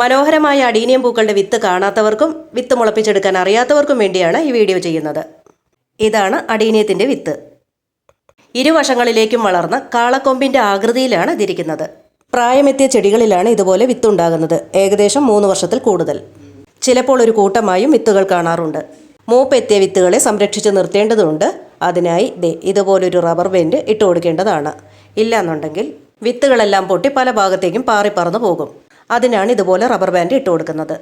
മനോഹരമായ അടീനിയം പൂക്കളുടെ വിത്ത് കാണാത്തവർക്കും വിത്ത് മുളപ്പിച്ചെടുക്കാൻ അറിയാത്തവർക്കും വേണ്ടിയാണ് ഈ വീഡിയോ ചെയ്യുന്നത്. ഇതാണ് അടീനിയത്തിന്റെ വിത്ത്. ഇരുവശങ്ങളിലേക്കും വളർന്ന കാളക്കൊമ്പിന്റെ ആകൃതിയിലാണ് ഇതിരിക്കുന്നത്. പ്രായമെത്തിയ ചെടികളിലാണ് ഇതുപോലെ വിത്തുണ്ടാകുന്നത്. ഏകദേശം മൂന്ന് വർഷത്തിൽ കൂടുതൽ. ചിലപ്പോൾ ഒരു കൂട്ടമായും വിത്തുകൾ കാണാറുണ്ട്. മൂപ്പെത്തിയ വിത്തുകളെ സംരക്ഷിച്ച് നിർത്തേണ്ടതുണ്ട്. അതിനായി ദേ ഇതുപോലൊരു റബ്ബർ ബാൻഡ് ഇട്ട് കൊടുക്കേണ്ടതാണ് ഇല്ലാന്നുണ്ടെങ്കിൽ വിത്തുകളെല്ലാം പൊട്ടി പല ഭാഗത്തേക്കും പാറിപ്പറന്നു പോകും. അതിനാണ് ഇതുപോലെ റബ്ബർ ബാൻഡ് ഇട്ട് കൊടുക്കുന്നത്.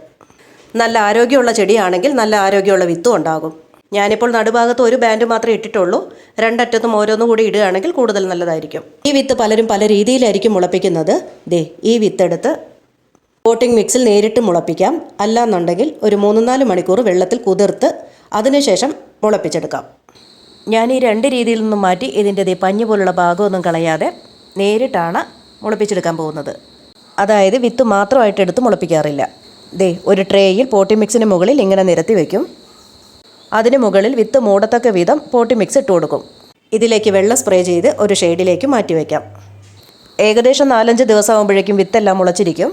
നല്ല ആരോഗ്യമുള്ള ചെടിയാണെങ്കിൽ നല്ല ആരോഗ്യമുള്ള വിത്തും ഉണ്ടാകും. ഞാനിപ്പോൾ നടുഭാഗത്ത് ഒരു ബാൻഡ് മാത്രമേ ഇട്ടിട്ടുള്ളൂ. രണ്ടറ്റത്തും ഓരോന്നും കൂടി ഇടുകയാണെങ്കിൽ കൂടുതൽ നല്ലതായിരിക്കും. ഈ വിത്ത് പലരും പല രീതിയിലായിരിക്കും മുളപ്പിക്കുന്നത്. ദേ ഈ വിത്തെടുത്ത് പോട്ടിംഗ് മിക്സിൽ നേരിട്ട് മുളപ്പിക്കാം. അല്ലാന്നുണ്ടെങ്കിൽ ഒരു മൂന്ന് നാല് മണിക്കൂർ വെള്ളത്തിൽ കുതിർത്ത് അതിനുശേഷം മുളപ്പിച്ചെടുക്കാം. ഞാൻ ഈ രണ്ട് രീതിയിൽ നിന്നും മാറ്റി ഇതിന്റെ പഞ്ഞു പോലുള്ള ഭാഗമൊന്നും കളയാതെ നേരിട്ടാണ് മുളപ്പിച്ചെടുക്കാൻ പോകുന്നത്. അതായത് വിത്ത് മാത്രമായിട്ട് എടുത്ത് മുളപ്പിക്കാറില്ല. ദേ ഒരു ട്രേയിൽ പോട്ടി മിക്സിന് മുകളിൽ ഇങ്ങനെ നിരത്തി വയ്ക്കും അതിന് മുകളിൽ വിത്ത് മൂടത്തക്ക വിധം പോട്ടി മിക്സ് ഇട്ട് കൊടുക്കും. ഇതിലേക്ക് വെള്ളം സ്പ്രേ ചെയ്ത് ഒരു ഷെയ്ഡിലേക്ക് മാറ്റി വയ്ക്കാം ഏകദേശം നാലഞ്ച് ദിവസമാകുമ്പോഴേക്കും വിത്തെല്ലാം മുളച്ചിരിക്കും.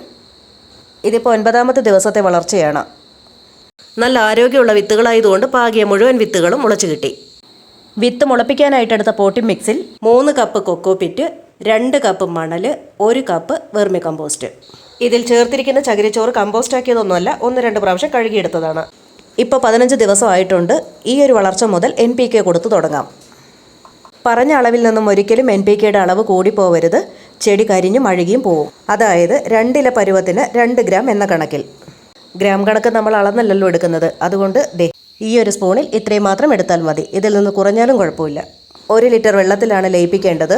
ഇതിപ്പോൾ ഒൻപതാമത്തെ ദിവസത്തെ വളർച്ചയാണ്. നല്ല ആരോഗ്യമുള്ള വിത്തുകളായതുകൊണ്ട് പാകിയ മുഴുവൻ വിത്തുകളും മുളച്ചു കിട്ടി. വിത്ത് മുളപ്പിക്കാനായിട്ടെടുത്ത പോട്ടി മിക്സിൽ മൂന്ന് കപ്പ് കൊക്കോപിറ്റ് രണ്ട് കപ്പ് മണൽ ഒരു കപ്പ് വെർമി കമ്പോസ്റ്റ് ഇതിൽ ചേർത്തിരിക്കുന്ന ചകിരിച്ചോറ് കമ്പോസ്റ്റ് ആക്കിയതൊന്നുമല്ല ഒന്ന് രണ്ട് പ്രാവശ്യം കഴുകിയെടുത്തതാണ്. ഇപ്പോൾ പതിനഞ്ച് ദിവസമായിട്ടുണ്ട് ഈ ഒരു വളർച്ച മുതൽ എൻ പി കെ കൊടുത്തു തുടങ്ങാം. പറഞ്ഞ അളവിൽ നിന്നും ഒരിക്കലും എൻ പി കെയുടെ അളവ് കൂടി പോവരുത്. ചെടി കരിഞ്ഞും അഴുകിയും പോവും. അതായത് രണ്ടില പരുവത്തിന് രണ്ട് ഗ്രാം എന്ന കണക്കിൽ. ഗ്രാം കണക്ക് നമ്മൾ അളന്നല്ലല്ലോ എടുക്കുന്നത്. അതുകൊണ്ട് ദേ ഈ ഒരു സ്പൂണിൽ ഇത്രയും മാത്രം എടുത്താൽ മതി. ഇതിൽ നിന്ന് കുറഞ്ഞാലും കുഴപ്പമില്ല. ഒരു ലിറ്റർ വെള്ളത്തിലാണ് ലയിപ്പിക്കേണ്ടത്.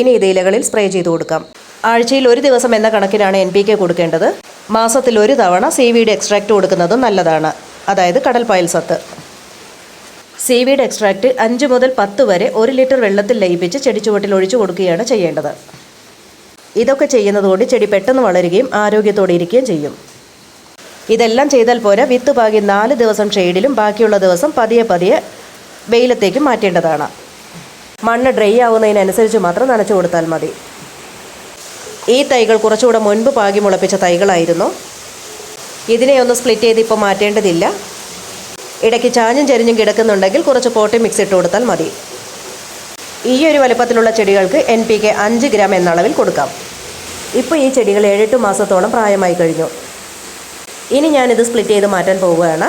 ഇനി ഇത് ഇലകളിൽ സ്പ്രേ ചെയ്തു കൊടുക്കാം. ആഴ്ചയിൽ ഒരു ദിവസം എന്ന കണക്കിനാണ് എൻ പി കെ കൊടുക്കേണ്ടത്. മാസത്തിൽ ഒരു തവണ സീവീഡ് എക്സ്ട്രാക്റ്റ് കൊടുക്കുന്നതും നല്ലതാണ്. അതായത് കടൽ പായൽ സത്ത് സീവീഡ് എക്സ്ട്രാക്റ്റ് അഞ്ച് മുതൽ പത്ത് വരെ ഒരു ലിറ്റർ വെള്ളത്തിൽ ലയിപ്പിച്ച് ചെടിച്ചുവട്ടിൽ ഒഴിച്ചു കൊടുക്കുകയാണ് ചെയ്യേണ്ടത്. ഇതൊക്കെ ചെയ്യുന്നതുകൊണ്ട് ചെടി പെട്ടെന്ന് വളരുകയും ആരോഗ്യത്തോടെ ഇരിക്കുകയും ചെയ്യും. ഇതെല്ലാം ചെയ്താൽ പോരാ വിത്ത് പാകി നാല് ദിവസം ഷെയ്ഡിലും ബാക്കിയുള്ള ദിവസം പതിയെ പതിയെ വെയിലത്തേക്ക് മാറ്റേണ്ടതാണ്. മണ്ണ് ഡ്രൈ ആവുന്നതിനനുസരിച്ച് മാത്രം നനച്ചു കൊടുത്താൽ മതി. ഈ തൈകൾ കുറച്ചുകൂടെ മുൻപ് പാകി മുളപ്പിച്ച തൈകളായിരുന്നു. ഇതിനെ ഒന്ന് സ്പ്ലിറ്റ് ചെയ്ത് ഇപ്പോൾ മാറ്റേണ്ടതില്ല. ഇടയ്ക്ക് ചാഞ്ഞും ചരിഞ്ഞും കിടക്കുന്നുണ്ടെങ്കിൽ കുറച്ച് പോട്ടി മിക്സ് ഇട്ട് കൊടുത്താൽ മതി. ഈ ഒരു വലുപ്പത്തിലുള്ള ചെടികൾക്ക് എൻ പി കെ അഞ്ച് ഗ്രാം എന്ന അളവിൽ കൊടുക്കാം. ഇപ്പോൾ ഈ ചെടികൾ ഏഴെട്ട് മാസത്തോളം പ്രായമായി കഴിഞ്ഞു. ഇനി ഞാനിത് സ്പ്ലിറ്റ് ചെയ്ത് മാറ്റാൻ പോവുകയാണ്.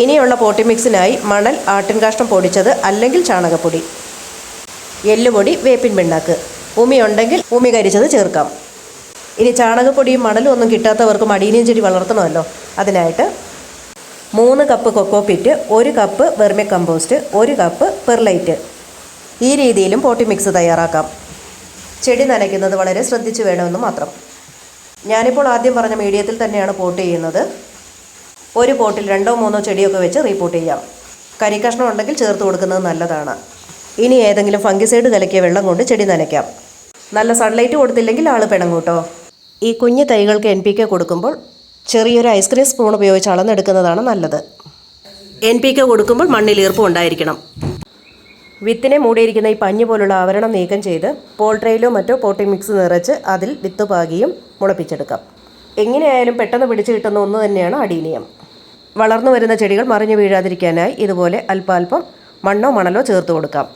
ഇനിയുള്ള പോട്ടി മിക്സിനായി മണൽ ആട്ടിൻകാഷ്ടം പൊടിച്ചത് അല്ലെങ്കിൽ ചാണകപ്പൊടി. എല്ലുപൊടി വേപ്പിൻ പിണ്ണാക്ക്. ഉമി ഉണ്ടെങ്കിൽ ഉമി കരിച്ചത് ചേർക്കാം. ഇനി ചാണകപ്പൊടിയും മണലും ഒന്നും കിട്ടാത്തവർക്ക് മടിയിനെയും ചെടി വളർത്തണമല്ലോ. അതിനായിട്ട് മൂന്ന് കപ്പ് കൊക്കോ പിറ്റ് ഒരു കപ്പ് വെർമി കമ്പോസ്റ്റ് ഒരു കപ്പ് പെർലൈറ്റ്. ഈ രീതിയിലും പോട്ടി മിക്സ് തയ്യാറാക്കാം. ചെടി നനയ്ക്കുന്നത് വളരെ ശ്രദ്ധിച്ചു വേണമെന്ന് മാത്രം. ഞാനിപ്പോൾ ആദ്യം പറഞ്ഞ മീഡിയത്തിൽ തന്നെയാണ് പോട്ട് ചെയ്യുന്നത്. ഒരു പോട്ടിൽ രണ്ടോ മൂന്നോ ചെടിയൊക്കെ വെച്ച് റീപോട്ട് ചെയ്യാം. കരിക്കഷ്ണം ഉണ്ടെങ്കിൽ ചേർത്ത് കൊടുക്കുന്നത് നല്ലതാണ്. ഇനി ഏതെങ്കിലും ഫംഗിസൈഡ് കലക്കിയ വെള്ളം കൊണ്ട് ചെടി നനയ്ക്കാം. നല്ല സൺലൈറ്റ് കൊടുത്തില്ലെങ്കിൽ ആൾ പിണങ്ങൂട്ടോ. ഈ കുഞ്ഞു തൈകൾക്ക് എൻ പി കെ കൊടുക്കുമ്പോൾ ചെറിയൊരു ഐസ്ക്രീം സ്പൂൺ ഉപയോഗിച്ച് അളന്നെടുക്കുന്നതാണ് നല്ലത്. എൻ പി കെ കൊടുക്കുമ്പോൾ മണ്ണിൽ ഈർപ്പം ഉണ്ടായിരിക്കണം. വിത്തിനെ മൂടിയിരിക്കുന്ന ഈ പഞ്ഞു പോലുള്ള ആവരണം നീക്കം ചെയ്ത് പോൾട്രയിലോ മറ്റോ പോട്ടി മിക്സ് നിറച്ച് അതിൽ വിത്ത് പാകിയും മുളപ്പിച്ചെടുക്കാം. എങ്ങനെയായാലും പെട്ടെന്ന് പിടിച്ചു കിട്ടുന്ന ഒന്ന് തന്നെയാണ് അടീനിയം. വളർന്നു വരുന്ന ചെടികൾ മറിഞ്ഞു വീഴാതിരിക്കാനായി ഇതുപോലെ അല്പാൽപ്പം മണ്ണോ മണലോ ചേർത്ത് കൊടുക്കാം.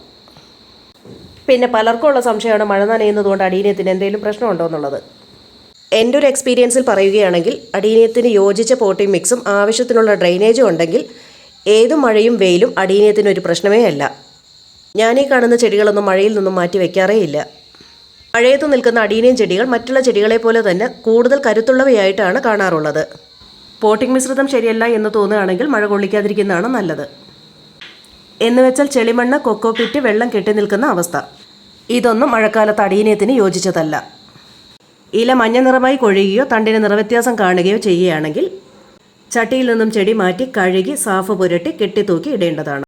പിന്നെ പലർക്കും ഉള്ള സംശയമാണ് മഴ നനയുന്നതുകൊണ്ട് അടീനിയത്തിന് എന്തെങ്കിലും പ്രശ്നമുണ്ടോ എന്നുള്ളത്. എന്റെ ഒരു എക്സ്പീരിയൻസിൽ പറയുകയാണെങ്കിൽ അടീനിയത്തിന് യോജിച്ച പോട്ടിംഗ് മിക്സും ആവശ്യത്തിനുള്ള ഡ്രെയിനേജും ഉണ്ടെങ്കിൽ ഏതു മഴയും വെയിലും അടീനിയത്തിന് ഒരു പ്രശ്നമേ അല്ല. ഈ കാണുന്ന ചെടികളൊന്നും മഴയിൽ നിന്നും മാറ്റി വയ്ക്കാറേ ഇല്ല. മഴയത്ത് നിൽക്കുന്ന അടീനിയം ചെടികൾ മറ്റുള്ള ചെടികളെ പോലെ തന്നെ കൂടുതൽ കരുത്തുള്ളവയായിട്ടാണ് കാണാറുള്ളത്. പോട്ടിംഗ് മിശ്രിതം ശരിയല്ല എന്ന് തോന്നുകയാണെങ്കിൽ മഴ കൊള്ളിക്കാതിരിക്കുന്നതാണ് നല്ലത്. എന്ന് വെച്ചാൽ ചെളിമണ്ണ് കൊക്കോപ്പിറ്റ് വെള്ളം കെട്ടി നിൽക്കുന്ന അവസ്ഥ. ഇതൊന്നും മഴക്കാലത്ത് അടീനിയത്തിന് യോജിച്ചതല്ല. ഇല മഞ്ഞ നിറമായി കൊഴിയുകയോ തണ്ടിന് നിറവ്യത്യാസം കാണുകയോ ചെയ്യുകയാണെങ്കിൽ ചട്ടിയിൽ നിന്നും ചെടി മാറ്റി കഴുകി സാഫ് പുരട്ടി കെട്ടിത്തൂക്കി ഇടേണ്ടതാണ്.